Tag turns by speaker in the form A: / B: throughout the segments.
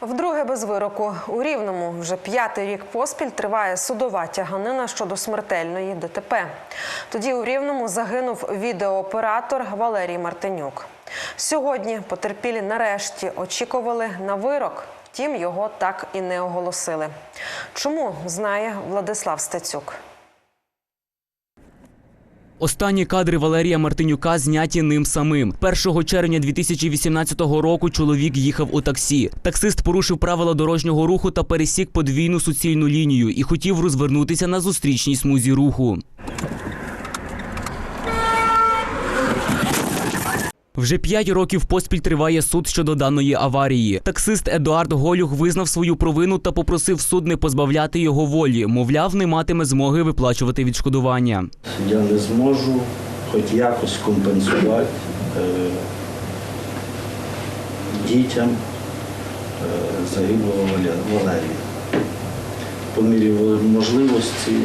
A: Вдруге без вироку у Рівному вже п'ятий рік поспіль триває судова тяганина щодо смертельної ДТП. Тоді у Рівному загинув відеооператор Валерій Мартинюк. Сьогодні потерпілі нарешті очікували на вирок. Втім, його так і не оголосили. Чому знає Владислав Стецюк?
B: Останні кадри Валерія Мартинюка зняті ним самим. 1 червня 2018 року чоловік їхав у таксі. Таксист порушив правила дорожнього руху та пересік подвійну суцільну лінію і хотів розвернутися на зустрічній смузі руху. Вже п'ять років поспіль триває суд щодо даної аварії. Таксист Едуард Голюх визнав свою провину та попросив суд не позбавляти його волі. Мовляв, не матиме змоги виплачувати відшкодування.
C: Я не зможу хоч якось компенсувати е, дітям е, загиблого Валерія. По мірі можливості е,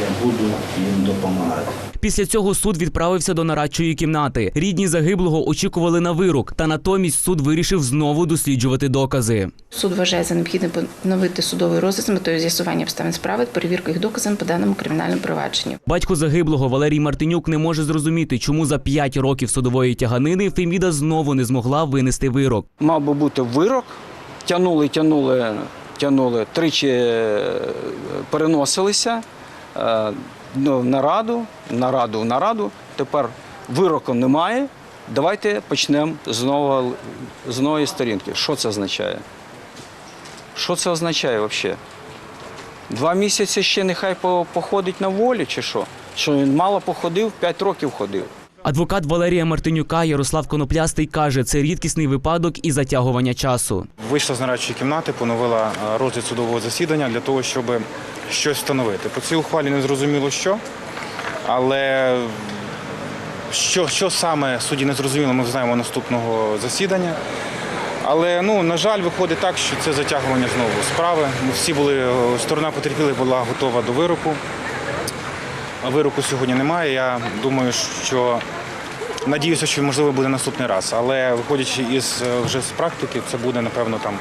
C: я буду їм допомагати.
B: Після цього суд відправився до нарадчої кімнати. Рідні загиблого очікували на вирок, та натомість суд вирішив знову досліджувати докази.
D: Суд вважає за необхідне поновити судовий розгляд з метою з'ясування обставин справи, перевірки їх доказами по даному кримінальному провадженню.
B: Батько загиблого Валерій Мартинюк не може зрозуміти, чому за п'ять років судової тяганини Феміда знову не змогла винести вирок.
E: мав би бути вирок. Тянули, тянули, тянули, тричі е, переносилися е, нараду, на раду, на раду, на раду. Тепер вироку немає. Давайте почнемо знову з нової сторінки. Що це означає? Що це означає взагалі? Два місяці ще нехай походить на волі, чи що? Що він мало походив, п'ять років ходив.
B: Адвокат Валерія Мартинюка Ярослав Коноплястий каже, це рідкісний випадок і затягування часу.
F: Вийшла з нарадчої кімнати, поновила е, розгляд судового засідання для того, щоб щось встановити. По цій ухвалі не зрозуміло що, але що, що саме судді не зрозуміло, ми знаємо наступного засідання. Але ну, на жаль, виходить так, що це затягування знову справи. Всі були, е, сторона потерпілих була готова до вироку. Вироку сьогодні немає. Я думаю, що Надіюся, що можливо буде наступний раз, але виходячи із е, вже з практики, це буде напевно там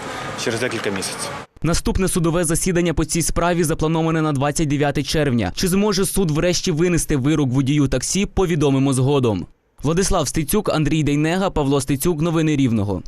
F: через декілька місяців.
B: Наступне судове засідання по цій справі заплановане на 29 червня. Чи зможе суд врешті винести вирок водію таксі, повідомимо згодом. Владислав Стецюк, Андрій Дейнега, Павло Стецюк. Новини Рівного.